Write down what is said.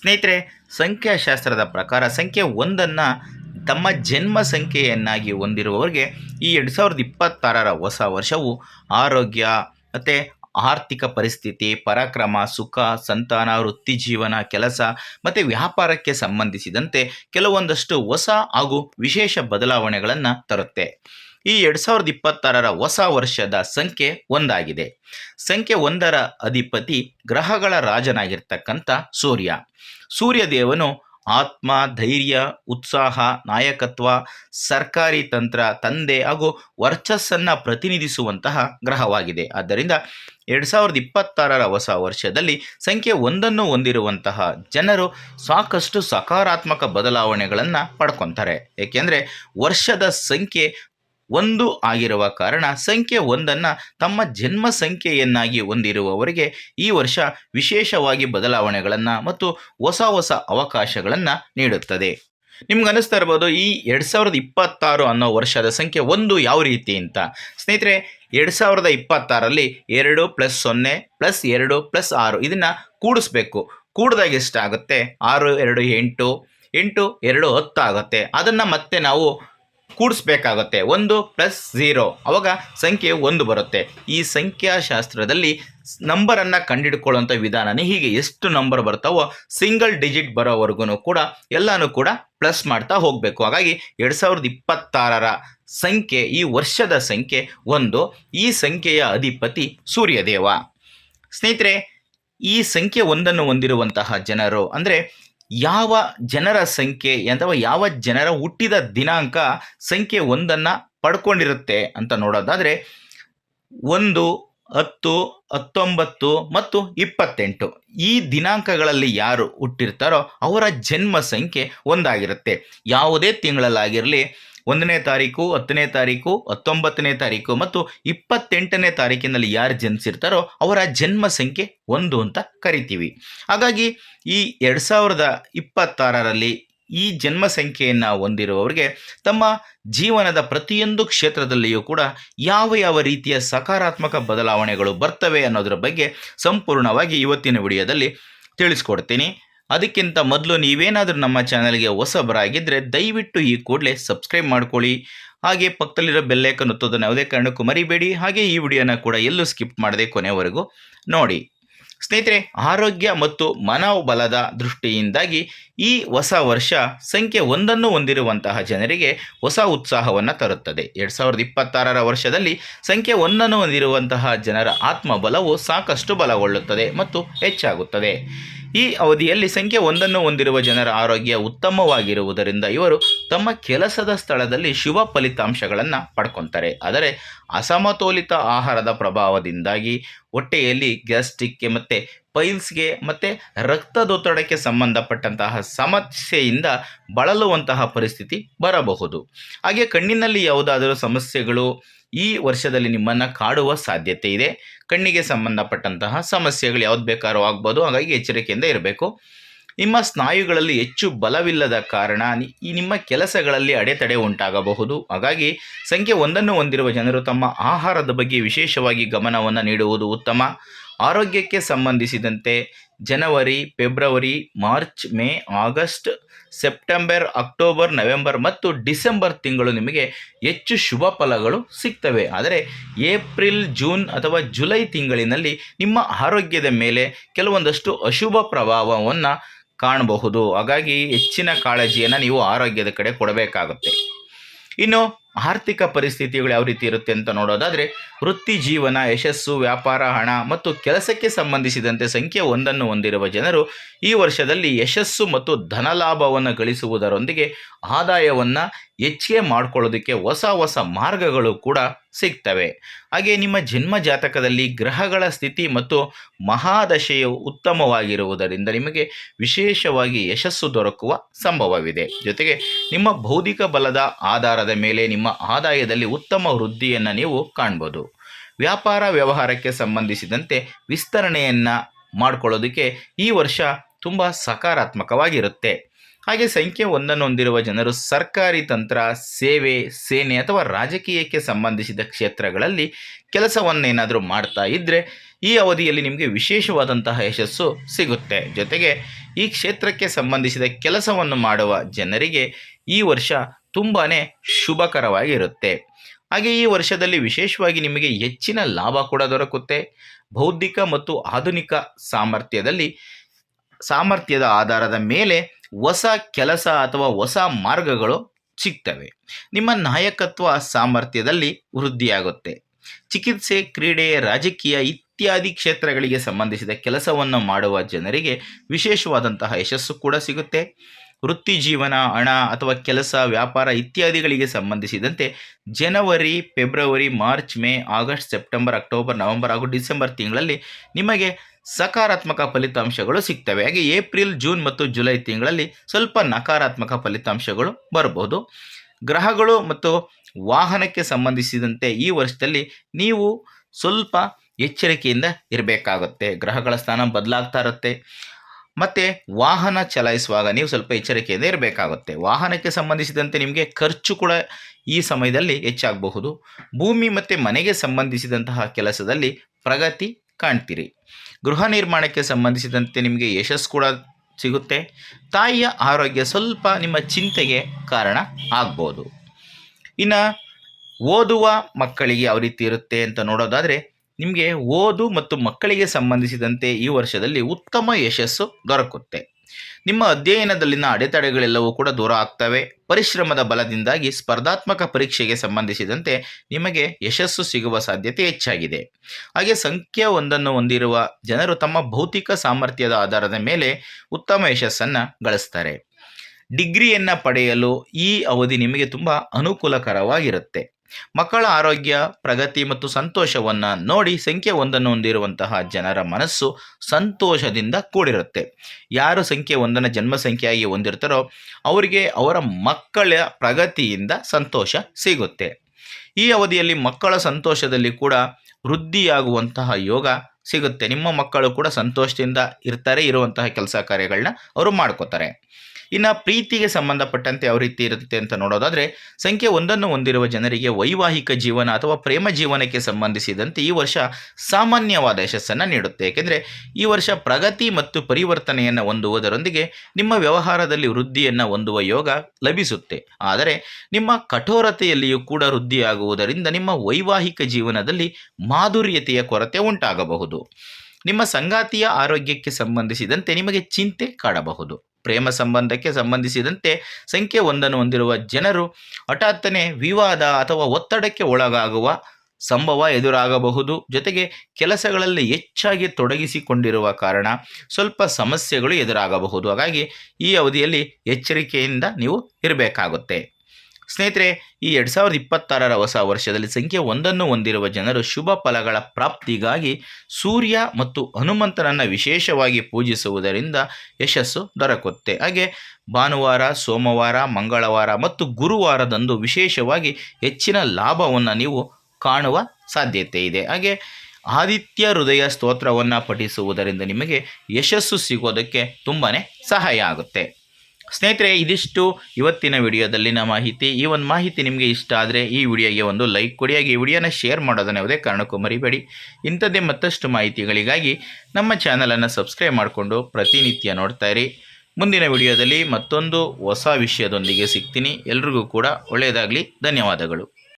ಸ್ನೇಹಿತರೆ, ಸಂಖ್ಯಾಶಾಸ್ತ್ರದ ಪ್ರಕಾರ ಸಂಖ್ಯೆ ಒಂದನ್ನು ತಮ್ಮ ಜನ್ಮ ಸಂಖ್ಯೆಯನ್ನಾಗಿ ಹೊಂದಿರುವವರಿಗೆ ಈ ಎರಡು ಸಾವಿರದ ಇಪ್ಪತ್ತಾರರ ಹೊಸ ವರ್ಷವು ಆರೋಗ್ಯ, ಮತ್ತು ಆರ್ಥಿಕ ಪರಿಸ್ಥಿತಿ, ಪರಾಕ್ರಮ, ಸುಖ, ಸಂತಾನ, ವೃತ್ತಿ ಜೀವನ, ಕೆಲಸ, ಮತ್ತು ವ್ಯಾಪಾರಕ್ಕೆ ಸಂಬಂಧಿಸಿದಂತೆ ಕೆಲವೊಂದಷ್ಟು ಹೊಸ ಹಾಗೂ ವಿಶೇಷ ಬದಲಾವಣೆಗಳನ್ನು ತರುತ್ತೆ. ಈ ಎರಡು ಸಾವಿರದ ಇಪ್ಪತ್ತಾರರ ಹೊಸ ವರ್ಷದ ಸಂಖ್ಯೆ ಒಂದಾಗಿದೆ. ಸಂಖ್ಯೆ ಒಂದರ ಅಧಿಪತಿ ಗ್ರಹಗಳ ರಾಜನಾಗಿರ್ತಕ್ಕಂಥ ಸೂರ್ಯ. ಸೂರ್ಯದೇವನು ಆತ್ಮ, ಧೈರ್ಯ, ಉತ್ಸಾಹ, ನಾಯಕತ್ವ, ಸರ್ಕಾರಿ ತಂತ್ರ, ತಂದೆ ಹಾಗೂ ವರ್ಚಸ್ಸನ್ನು ಪ್ರತಿನಿಧಿಸುವಂತಹ ಗ್ರಹವಾಗಿದೆ. ಆದ್ದರಿಂದ ಎರಡು ಸಾವಿರದ ಇಪ್ಪತ್ತಾರರ ಹೊಸ ವರ್ಷದಲ್ಲಿ ಸಂಖ್ಯೆ ಒಂದನ್ನು ಹೊಂದಿರುವಂತಹ ಜನರು ಸಾಕಷ್ಟು ಸಕಾರಾತ್ಮಕ ಬದಲಾವಣೆಗಳನ್ನು ಪಡ್ಕೊತಾರೆ. ಏಕೆಂದರೆ ವರ್ಷದ ಸಂಖ್ಯೆ ಒಂದು ಆಗಿರುವ ಕಾರಣ ಸಂಖ್ಯೆ ಒಂದನ್ನು ತಮ್ಮ ಜನ್ಮ ಸಂಖ್ಯೆಯನ್ನಾಗಿ ಹೊಂದಿರುವವರಿಗೆ ಈ ವರ್ಷ ವಿಶೇಷವಾಗಿ ಬದಲಾವಣೆಗಳನ್ನು ಮತ್ತು ಹೊಸ ಹೊಸ ಅವಕಾಶಗಳನ್ನು ನೀಡುತ್ತದೆ. ನಿಮ್ಗೆ ಅನಿಸ್ತಾ ಇರ್ಬೋದು, ಈ ಎರಡು ಸಾವಿರದ ಇಪ್ಪತ್ತಾರು ಅನ್ನೋ ವರ್ಷದ ಸಂಖ್ಯೆ ಒಂದು ಯಾವ ರೀತಿ ಅಂತ? ಸ್ನೇಹಿತರೆ, ಎರಡು ಸಾವಿರದ ಇಪ್ಪತ್ತಾರಲ್ಲಿ ಎರಡು ಪ್ಲಸ್ ಸೊನ್ನೆ ಪ್ಲಸ್ ಎರಡು ಪ್ಲಸ್ ಆರು ಇದನ್ನು ಕೂಡಿಸ್ಬೇಕು. ಕೂಡಿದಾಗ ಎಷ್ಟಾಗುತ್ತೆ? ಆರು, ಎರಡು, ಎಂಟು ಎಂಟು, ಎರಡು, ಹತ್ತು ಆಗುತ್ತೆ. ಅದನ್ನು ಮತ್ತೆ ನಾವು ಕೂಡಿಸ್ಬೇಕಾಗುತ್ತೆ. ಒಂದು ಪ್ಲಸ್ ಝೀರೋ ಅವಾಗ ಸಂಖ್ಯೆ ಒಂದು ಬರುತ್ತೆ. ಈ ಸಂಖ್ಯಾಶಾಸ್ತ್ರದಲ್ಲಿ ನಂಬರನ್ನು ಕಂಡುಹಿಡ್ಕೊಳ್ಳುವಂಥ ವಿಧಾನನೇ ಹೀಗೆ ಎಷ್ಟು ನಂಬರ್ ಬರ್ತಾವೋ ಸಿಂಗಲ್ ಡಿಜಿಟ್ ಬರೋವರೆಗೂ ಕೂಡ ಎಲ್ಲನೂ ಕೂಡ ಪ್ಲಸ್ ಮಾಡ್ತಾ ಹೋಗಬೇಕು. ಹಾಗಾಗಿ ಎರಡು ಸಾವಿರದ ಇಪ್ಪತ್ತಾರರ ಸಂಖ್ಯೆ, ಈ ವರ್ಷದ ಸಂಖ್ಯೆ ಒಂದು, ಈ ಸಂಖ್ಯೆಯ ಅಧಿಪತಿ ಸೂರ್ಯದೇವ. ಸ್ನೇಹಿತರೆ, ಈ ಸಂಖ್ಯೆ ಒಂದನ್ನು ಹೊಂದಿರುವಂತಹ ಜನರು ಅಂದರೆ ಯಾವ ಜನರ ಸಂಖ್ಯೆ ಅಥವಾ ಯಾವ ಜನರ ಹುಟ್ಟಿದ ದಿನಾಂಕ ಸಂಖ್ಯೆ ಒಂದನ್ನು ಪಡ್ಕೊಂಡಿರುತ್ತೆ ಅಂತ ನೋಡೋದಾದರೆ ಒಂದು, ಹತ್ತು, ಹತ್ತೊಂಬತ್ತು ಮತ್ತು ಇಪ್ಪತ್ತೆಂಟು. ಈ ದಿನಾಂಕಗಳಲ್ಲಿ ಯಾರು ಹುಟ್ಟಿರ್ತಾರೋ ಅವರ ಜನ್ಮ ಸಂಖ್ಯೆ ಒಂದಾಗಿರುತ್ತೆ. ಯಾವುದೇ ತಿಂಗಳಲ್ಲಾಗಿರಲಿ ಒಂದನೇ ತಾರೀಕು, ಹತ್ತನೇ ತಾರೀಕು, ಹತ್ತೊಂಬತ್ತನೇ ತಾರೀಕು ಮತ್ತು ಇಪ್ಪತ್ತೆಂಟನೇ ತಾರೀಕಿನಲ್ಲಿ ಯಾರು ಜನಿಸಿರ್ತಾರೋ ಅವರ ಜನ್ಮ ಸಂಖ್ಯೆ ಒಂದು ಅಂತ ಕರಿತೀವಿ. ಹಾಗಾಗಿ ಈ ಎರಡು ಸಾವಿರದ ಇಪ್ಪತ್ತಾರರಲ್ಲಿ ಈ ಜನ್ಮ ಸಂಖ್ಯೆಯನ್ನು ಹೊಂದಿರುವವರಿಗೆ ತಮ್ಮ ಜೀವನದ ಪ್ರತಿಯೊಂದು ಕ್ಷೇತ್ರದಲ್ಲಿಯೂ ಕೂಡ ಯಾವ ಯಾವ ರೀತಿಯ ಸಕಾರಾತ್ಮಕ ಬದಲಾವಣೆಗಳು ಬರ್ತವೆ ಅನ್ನೋದರ ಬಗ್ಗೆ ಸಂಪೂರ್ಣವಾಗಿ ಇವತ್ತಿನ ವಿಡಿಯೋದಲ್ಲಿ ತಿಳಿಸ್ಕೊಡ್ತೀನಿ. ಅದಕ್ಕಿಂತ ಮೊದಲು ನೀವೇನಾದರೂ ನಮ್ಮ ಚಾನಲ್ಗೆ ಹೊಸಬರಾಗಿದ್ದರೆ ದಯವಿಟ್ಟು ಈ ಕೂಡಲೇ ಸಬ್ಸ್ಕ್ರೈಬ್ ಮಾಡ್ಕೊಳ್ಳಿ. ಹಾಗೆ ಪಕ್ಕದಲ್ಲಿರೋ ಬೆಲ್ಲೈಕನ್ ಒತ್ತೋದನ್ನು ಯಾವುದೇ ಕಾರಣಕ್ಕೂ ಮರಿಬೇಡಿ. ಹಾಗೆ ಈ ವಿಡಿಯೋನ ಕೂಡ ಎಲ್ಲೂ ಸ್ಕಿಪ್ ಮಾಡದೆ ಕೊನೆವರೆಗೂ ನೋಡಿ. ಸ್ನೇಹಿತರೆ, ಆರೋಗ್ಯ ಮತ್ತು ಮನೋಬಲದ ದೃಷ್ಟಿಯಿಂದಾಗಿ ಈ ಹೊಸ ವರ್ಷ ಸಂಖ್ಯೆ ಒಂದನ್ನು ಹೊಂದಿರುವಂತಹ ಜನರಿಗೆ ಹೊಸ ಉತ್ಸಾಹವನ್ನು ತರುತ್ತದೆ. ಎರಡು ಸಾವಿರದ ಇಪ್ಪತ್ತಾರರ ವರ್ಷದಲ್ಲಿ ಸಂಖ್ಯೆ ಒಂದನ್ನು ಹೊಂದಿರುವಂತಹ ಜನರ ಆತ್ಮಬಲವು ಸಾಕಷ್ಟು ಬಲಗೊಳ್ಳುತ್ತದೆ ಮತ್ತು ಹೆಚ್ಚಾಗುತ್ತದೆ. ಈ ಅವಧಿಯಲ್ಲಿ ಸಂಖ್ಯೆ ಒಂದನ್ನು ಹೊಂದಿರುವ ಜನರ ಆರೋಗ್ಯ ಉತ್ತಮವಾಗಿರುವುದರಿಂದ ಇವರು ತಮ್ಮ ಕೆಲಸದ ಸ್ಥಳದಲ್ಲಿ ಶುಭ ಫಲಿತಾಂಶಗಳನ್ನು ಪಡ್ಕೊತಾರೆ. ಆದರೆ ಅಸಮತೋಲಿತ ಆಹಾರದ ಪ್ರಭಾವದಿಂದಾಗಿ ಹೊಟ್ಟೆಯಲ್ಲಿ ಗ್ಯಾಸ್ಟ್ರಿಕ್ಗೆ ಮತ್ತು ಪೈಲ್ಸ್ಗೆ ಮತ್ತು ರಕ್ತದೊತ್ತಡಕ್ಕೆ ಸಂಬಂಧಪಟ್ಟಂತಹ ಸಮಸ್ಯೆಯಿಂದ ಬಳಲುವಂತಹ ಪರಿಸ್ಥಿತಿ ಬರಬಹುದು. ಹಾಗೆ ಕಣ್ಣಿನಲ್ಲಿ ಯಾವುದಾದರೂ ಸಮಸ್ಯೆಗಳು ಈ ವರ್ಷದಲ್ಲಿ ನಿಮ್ಮನ್ನು ಕಾಡುವ ಸಾಧ್ಯತೆ ಇದೆ. ಕಣ್ಣಿಗೆ ಸಂಬಂಧಪಟ್ಟಂತಹ ಸಮಸ್ಯೆಗಳು ಯಾವ್ದು ಬೇಕಾದ್ರೂ ಆಗ್ಬೋದು. ಹಾಗಾಗಿ ಎಚ್ಚರಿಕೆಯಿಂದ ಇರಬೇಕು. ನಿಮ್ಮ ಸ್ನಾಯುಗಳಲ್ಲಿ ಹೆಚ್ಚು ಬಲವಿಲ್ಲದ ಕಾರಣ ಈ ನಿಮ್ಮ ಕೆಲಸಗಳಲ್ಲಿ ಅಡೆತಡೆ ಉಂಟಾಗಬಹುದು. ಹಾಗಾಗಿ ಸಂಖ್ಯೆ ಒಂದನ್ನು ಹೊಂದಿರುವ ಜನರು ತಮ್ಮ ಆಹಾರದ ಬಗ್ಗೆ ವಿಶೇಷವಾಗಿ ಗಮನವನ್ನು ನೀಡುವುದು ಉತ್ತಮ. ಆರೋಗ್ಯಕ್ಕೆ ಸಂಬಂಧಿಸಿದಂತೆ ಜನವರಿ, ಫೆಬ್ರವರಿ, March, May, August, September, October, November ಮತ್ತು ಡಿಸೆಂಬರ್ ತಿಂಗಳು ನಿಮಗೆ ಹೆಚ್ಚು ಶುಭ ಫಲಗಳು ಸಿಗ್ತವೆ. ಆದರೆ ಏಪ್ರಿಲ್, ಜೂನ್ ಅಥವಾ ಜುಲೈ ತಿಂಗಳಿನಲ್ಲಿ ನಿಮ್ಮ ಆರೋಗ್ಯದ ಮೇಲೆ ಕೆಲವೊಂದಷ್ಟು ಅಶುಭ ಪ್ರಭಾವವನ್ನು ಕಾಣಬಹುದು. ಹಾಗಾಗಿ ಹೆಚ್ಚಿನ ಕಾಳಜಿಯನ್ನು ನೀವು ಆರೋಗ್ಯದ ಕಡೆ ಕೊಡಬೇಕಾಗುತ್ತೆ. ಇನ್ನು ಆರ್ಥಿಕ ಪರಿಸ್ಥಿತಿಗಳು ಯಾವ ರೀತಿ ಇರುತ್ತೆ ಅಂತ ನೋಡೋದಾದರೆ ವೃತ್ತಿ ಜೀವನ, ಯಶಸ್ಸು, ವ್ಯಾಪಾರ, ಹಣ ಮತ್ತು ಕೆಲಸಕ್ಕೆ ಸಂಬಂಧಿಸಿದಂತೆ ಸಂಖ್ಯೆ ಒಂದನ್ನು ಹೊಂದಿರುವ ಜನರು ಈ ವರ್ಷದಲ್ಲಿ ಯಶಸ್ಸು ಮತ್ತು ಧನಲಾಭವನ್ನು ಗಳಿಸುವುದರೊಂದಿಗೆ ಆದಾಯವನ್ನು ಹೆಚ್ಚಿಗೆ ಮಾಡ್ಕೊಳ್ಳೋದಕ್ಕೆ ಹೊಸ ಹೊಸ ಮಾರ್ಗಗಳು ಕೂಡ ಸಿಗ್ತವೆ. ಹಾಗೆ ನಿಮ್ಮ ಜನ್ಮ ಜಾತಕದಲ್ಲಿ ಗ್ರಹಗಳ ಸ್ಥಿತಿ ಮತ್ತು ಮಹಾದಶೆಯು ಉತ್ತಮವಾಗಿರುವುದರಿಂದ ನಿಮಗೆ ವಿಶೇಷವಾಗಿ ಯಶಸ್ಸು ದೊರಕುವ ಸಂಭವವಿದೆ. ಜೊತೆಗೆ ನಿಮ್ಮ ಬೌದ್ಧಿಕ ಬಲದ ಆಧಾರದ ಮೇಲೆ ನಿಮ್ಮ ಆದಾಯದಲ್ಲಿ ಉತ್ತಮ ವೃದ್ಧಿಯನ್ನು ನೀವು ಕಾಣ್ಬೋದು. ವ್ಯಾಪಾರ ವ್ಯವಹಾರಕ್ಕೆ ಸಂಬಂಧಿಸಿದಂತೆ ವಿಸ್ತರಣೆಯನ್ನು ಮಾಡಿಕೊಳ್ಳೋದಕ್ಕೆ ಈ ವರ್ಷ ತುಂಬ ಸಕಾರಾತ್ಮಕವಾಗಿರುತ್ತೆ. ಹಾಗೆ ಸಂಖ್ಯೆ ಒಂದನ್ನು ಹೊಂದಿರುವ ಜನರು ಸರ್ಕಾರಿ ತಂತ್ರ, ಸೇವೆ, ಸೇನೆ ಅಥವಾ ರಾಜಕೀಯಕ್ಕೆ ಸಂಬಂಧಿಸಿದ ಕ್ಷೇತ್ರಗಳಲ್ಲಿ ಕೆಲಸವನ್ನೇನಾದರೂ ಮಾಡ್ತಾ ಇದ್ದರೆ ಈ ಅವಧಿಯಲ್ಲಿ ನಿಮಗೆ ವಿಶೇಷವಾದಂತಹ ಯಶಸ್ಸು ಸಿಗುತ್ತೆ. ಜೊತೆಗೆ ಈ ಕ್ಷೇತ್ರಕ್ಕೆ ಸಂಬಂಧಿಸಿದ ಕೆಲಸವನ್ನು ಮಾಡುವ ಜನರಿಗೆ ಈ ವರ್ಷ ತುಂಬಾ ಶುಭಕರವಾಗಿರುತ್ತೆ. ಹಾಗೆ ಈ ವರ್ಷದಲ್ಲಿ ವಿಶೇಷವಾಗಿ ನಿಮಗೆ ಹೆಚ್ಚಿನ ಲಾಭ ಕೂಡ ದೊರಕುತ್ತೆ. ಬೌದ್ಧಿಕ ಮತ್ತು ಆಧುನಿಕ ಸಾಮರ್ಥ್ಯದಲ್ಲಿ, ಸಾಮರ್ಥ್ಯದ ಆಧಾರದ ಮೇಲೆ ಹೊಸ ಕೆಲಸ ಅಥವಾ ಹೊಸ ಮಾರ್ಗಗಳು ಸಿಗ್ತವೆ. ನಿಮ್ಮ ನಾಯಕತ್ವ ಸಾಮರ್ಥ್ಯದಲ್ಲಿ ವೃದ್ಧಿಯಾಗುತ್ತೆ. ಚಿಕಿತ್ಸೆ, ಕ್ರೀಡೆ, ರಾಜಕೀಯ ಇತ್ಯಾದಿ ಕ್ಷೇತ್ರಗಳಿಗೆ ಸಂಬಂಧಿಸಿದ ಕೆಲಸವನ್ನು ಮಾಡುವ ಜನರಿಗೆ ವಿಶೇಷವಾದಂತಹ ಯಶಸ್ಸು ಕೂಡ ಸಿಗುತ್ತೆ. ವೃತ್ತಿ ಜೀವನ, ಹಣ ಅಥವಾ ಕೆಲಸ, ವ್ಯಾಪಾರ ಇತ್ಯಾದಿಗಳಿಗೆ ಸಂಬಂಧಿಸಿದಂತೆ ಜನವರಿ, ಫೆಬ್ರವರಿ, March, May, August, September, October, November ಹಾಗೂ ಡಿಸೆಂಬರ್ ತಿಂಗಳಲ್ಲಿ ನಿಮಗೆ ಸಕಾರಾತ್ಮಕ ಫಲಿತಾಂಶಗಳು ಸಿಗ್ತವೆ. ಹಾಗೆ ಏಪ್ರಿಲ್, ಜೂನ್ ಮತ್ತು ಜುಲೈ ತಿಂಗಳಲ್ಲಿ ಸ್ವಲ್ಪ ನಕಾರಾತ್ಮಕ ಫಲಿತಾಂಶಗಳು ಬರಬಹುದು. ಗ್ರಹಗಳು ಮತ್ತು ವಾಹನಕ್ಕೆ ಸಂಬಂಧಿಸಿದಂತೆ ಈ ವರ್ಷದಲ್ಲಿ ನೀವು ಸ್ವಲ್ಪ ಎಚ್ಚರಿಕೆಯಿಂದ ಇರಬೇಕಾಗುತ್ತೆ. ಗ್ರಹಗಳ ಸ್ಥಾನ ಬದಲಾಗ್ತಾ ಇರುತ್ತೆ. ಮತ್ತು ವಾಹನ ಚಲಾಯಿಸುವಾಗ ನೀವು ಸ್ವಲ್ಪ ಎಚ್ಚರಿಕೆಯಿಂದ ಇರಬೇಕಾಗುತ್ತೆ. ವಾಹನಕ್ಕೆ ಸಂಬಂಧಿಸಿದಂತೆ ನಿಮಗೆ ಖರ್ಚು ಕೂಡ ಈ ಸಮಯದಲ್ಲಿ ಹೆಚ್ಚಾಗಬಹುದು. ಭೂಮಿ ಮತ್ತು ಮನೆಗೆ ಸಂಬಂಧಿಸಿದಂತಹ ಕೆಲಸದಲ್ಲಿ ಪ್ರಗತಿ ಕಾಣ್ತೀರಿ. ಗೃಹ ನಿರ್ಮಾಣಕ್ಕೆ ಸಂಬಂಧಿಸಿದಂತೆ ನಿಮಗೆ ಯಶಸ್ಸು ಕೂಡ ಸಿಗುತ್ತೆ. ತಾಯಿಯ ಆರೋಗ್ಯ ಸ್ವಲ್ಪ ನಿಮ್ಮ ಚಿಂತೆಗೆ ಕಾರಣ ಆಗ್ಬೋದು. ಇನ್ನು ಓದುವ ಮಕ್ಕಳಿಗೆ ಯಾವ ರೀತಿ ಇರುತ್ತೆ ಅಂತ ನೋಡೋದಾದರೆ, ನಿಮಗೆ ಓದು ಮತ್ತು ಮಕ್ಕಳಿಗೆ ಸಂಬಂಧಿಸಿದಂತೆ ಈ ವರ್ಷದಲ್ಲಿ ಉತ್ತಮ ಯಶಸ್ಸು ದೊರಕುತ್ತೆ. ನಿಮ್ಮ ಅಧ್ಯಯನದಲ್ಲಿನ ಅಡೆತಡೆಗಳೆಲ್ಲವೂ ಕೂಡ ದೂರ ಆಗ್ತವೆ. ಪರಿಶ್ರಮದ ಬಲದಿಂದಾಗಿ ಸ್ಪರ್ಧಾತ್ಮಕ ಪರೀಕ್ಷೆಗೆ ಸಂಬಂಧಿಸಿದಂತೆ ನಿಮಗೆ ಯಶಸ್ಸು ಸಿಗುವ ಸಾಧ್ಯತೆ ಹೆಚ್ಚಾಗಿದೆ. ಹಾಗೆ ಸಂಖ್ಯೆ ಒಂದನ್ನು ಹೊಂದಿರುವ ಜನರು ತಮ್ಮ ಭೌತಿಕ ಸಾಮರ್ಥ್ಯದ ಆಧಾರದ ಮೇಲೆ ಉತ್ತಮ ಯಶಸ್ಸನ್ನು ಗಳಿಸ್ತಾರೆ. ಡಿಗ್ರಿಯನ್ನು ಪಡೆಯಲು ಈ ಅವಧಿ ನಿಮಗೆ ತುಂಬ ಅನುಕೂಲಕರವಾಗಿರುತ್ತೆ. ಮಕ್ಕಳ ಆರೋಗ್ಯ, ಪ್ರಗತಿ ಮತ್ತು ಸಂತೋಷವನ್ನು ನೋಡಿ ಸಂಖ್ಯೆ ಒಂದನ್ನು ಹೊಂದಿರುವಂತಹ ಜನರ ಮನಸ್ಸು ಸಂತೋಷದಿಂದ ಕೂಡಿರುತ್ತೆ. ಯಾರು ಸಂಖ್ಯೆ ಒಂದನ್ನು ಜನ್ಮ ಸಂಖ್ಯೆಯಾಗಿ ಹೊಂದಿರ್ತಾರೋ ಅವರಿಗೆ ಅವರ ಮಕ್ಕಳ ಪ್ರಗತಿಯಿಂದ ಸಂತೋಷ ಸಿಗುತ್ತೆ. ಈ ಅವಧಿಯಲ್ಲಿ ಮಕ್ಕಳ ಸಂತೋಷದಲ್ಲಿ ಕೂಡ ವೃದ್ಧಿಯಾಗುವಂತಹ ಯೋಗ ಸಿಗುತ್ತೆ. ನಿಮ್ಮ ಮಕ್ಕಳು ಕೂಡ ಸಂತೋಷದಿಂದ ಇರ್ತಾರೆ, ಇರುವಂತಹ ಕೆಲಸ ಕಾರ್ಯಗಳನ್ನ ಅವರು ಮಾಡ್ಕೋತಾರೆ. ಇನ್ನು ಪ್ರೀತಿಗೆ ಸಂಬಂಧಪಟ್ಟಂತೆ ಯಾವ ರೀತಿ ಇರುತ್ತೆ ಅಂತ ನೋಡೋದಾದರೆ, ಸಂಖ್ಯೆ ಒಂದನ್ನು ಹೊಂದಿರುವ ಜನರಿಗೆ ವೈವಾಹಿಕ ಜೀವನ ಅಥವಾ ಪ್ರೇಮ ಜೀವನಕ್ಕೆ ಸಂಬಂಧಿಸಿದಂತೆ ಈ ವರ್ಷ ಸಾಮಾನ್ಯವಾದ ಯಶಸ್ಸನ್ನು ನೀಡುತ್ತೆ. ಏಕೆಂದರೆ ಈ ವರ್ಷ ಪ್ರಗತಿ ಮತ್ತು ಪರಿವರ್ತನೆಯನ್ನು ಹೊಂದುವುದರೊಂದಿಗೆ ನಿಮ್ಮ ವ್ಯವಹಾರದಲ್ಲಿ ವೃದ್ಧಿಯನ್ನು ಹೊಂದುವ ಯೋಗ ಲಭಿಸುತ್ತೆ. ಆದರೆ, ನಿಮ್ಮ ಕಠೋರತೆಯಲ್ಲಿಯೂ ಕೂಡ ವೃದ್ಧಿಯಾಗುವುದರಿಂದ ನಿಮ್ಮ ವೈವಾಹಿಕ ಜೀವನದಲ್ಲಿ ಮಾಧುರ್ಯತೆಯ ಕೊರತೆ ಉಂಟಾಗಬಹುದು. ನಿಮ್ಮ ಸಂಗಾತಿಯ ಆರೋಗ್ಯಕ್ಕೆ ಸಂಬಂಧಿಸಿದಂತೆ ನಿಮಗೆ ಚಿಂತೆ ಕಾಡಬಹುದು. ಪ್ರೇಮ ಸಂಬಂಧಕ್ಕೆ ಸಂಬಂಧಿಸಿದಂತೆ ಸಂಖ್ಯೆ ಒಂದನ್ನು ಹೊಂದಿರುವ ಜನರು ಹಠಾತ್ತನೆ ವಿವಾದ ಅಥವಾ ಒತ್ತಡಕ್ಕೆ ಒಳಗಾಗುವ ಸಂಭವ ಎದುರಾಗಬಹುದು. ಜೊತೆಗೆ ಕೆಲಸಗಳಲ್ಲಿ ಹೆಚ್ಚಾಗಿ ತೊಡಗಿಸಿಕೊಂಡಿರುವ ಕಾರಣ ಸ್ವಲ್ಪ ಸಮಸ್ಯೆಗಳು ಎದುರಾಗಬಹುದು. ಹಾಗಾಗಿ ಈ ಅವಧಿಯಲ್ಲಿ ಎಚ್ಚರಿಕೆಯಿಂದ ನೀವು ಇರಬೇಕಾಗುತ್ತೆ. ಸ್ನೇಹಿತರೆ, ಈ ಎರಡು ಸಾವಿರದ ಇಪ್ಪತ್ತಾರರ ಹೊಸ ವರ್ಷದಲ್ಲಿ ಸಂಖ್ಯೆ ಒಂದನ್ನು ಹೊಂದಿರುವ ಜನರು ಶುಭ ಫಲಗಳ ಪ್ರಾಪ್ತಿಗಾಗಿ ಸೂರ್ಯ ಮತ್ತು ಹನುಮಂತನನ್ನು ವಿಶೇಷವಾಗಿ ಪೂಜಿಸುವುದರಿಂದ ಯಶಸ್ಸು ದೊರಕುತ್ತೆ. ಹಾಗೆ ಭಾನುವಾರ, ಸೋಮವಾರ, ಮಂಗಳವಾರ ಮತ್ತು ಗುರುವಾರದಂದು ವಿಶೇಷವಾಗಿ ಹೆಚ್ಚಿನ ಲಾಭವನ್ನು ನೀವು ಕಾಣುವ ಸಾಧ್ಯತೆ ಇದೆ. ಹಾಗೆ ಆದಿತ್ಯ ಹೃದಯ ಸ್ತೋತ್ರವನ್ನು ಪಠಿಸುವುದರಿಂದ ನಿಮಗೆ ಯಶಸ್ಸು ಸಿಗೋದಕ್ಕೆ ತುಂಬಾ ಸಹಾಯ ಆಗುತ್ತೆ. ಸ್ನೇಹಿತರೆ, ಇದಿಷ್ಟು ಇವತ್ತಿನ ವಿಡಿಯೋದಲ್ಲಿನ ಮಾಹಿತಿ. ಈ ಒಂದು ಮಾಹಿತಿ ನಿಮಗೆ ಇಷ್ಟ ಆದರೆ ಈ ವಿಡಿಯೋಗೆ ಒಂದು ಲೈಕ್ ಕೊಡಿ, ಹಾಗೆ ಈ ವಿಡಿಯೋನ ಶೇರ್ ಮಾಡೋದನ್ನು ಯಾವುದೇ ಕಾರಣಕ್ಕೂ ಮರಿಬೇಡಿ. ಇಂಥದ್ದೇ ಮತ್ತಷ್ಟು ಮಾಹಿತಿಗಳಿಗಾಗಿ ನಮ್ಮ ಚಾನಲನ್ನು ಸಬ್ಸ್ಕ್ರೈಬ್ ಮಾಡಿಕೊಂಡು ಪ್ರತಿನಿತ್ಯ ನೋಡ್ತಾ ಇರಿ. ಮುಂದಿನ ವಿಡಿಯೋದಲ್ಲಿ ಮತ್ತೊಂದು ಹೊಸ ವಿಷಯದೊಂದಿಗೆ ಸಿಗ್ತೀನಿ. ಎಲ್ರಿಗೂ ಕೂಡ ಒಳ್ಳೆಯದಾಗಲಿ. ಧನ್ಯವಾದಗಳು.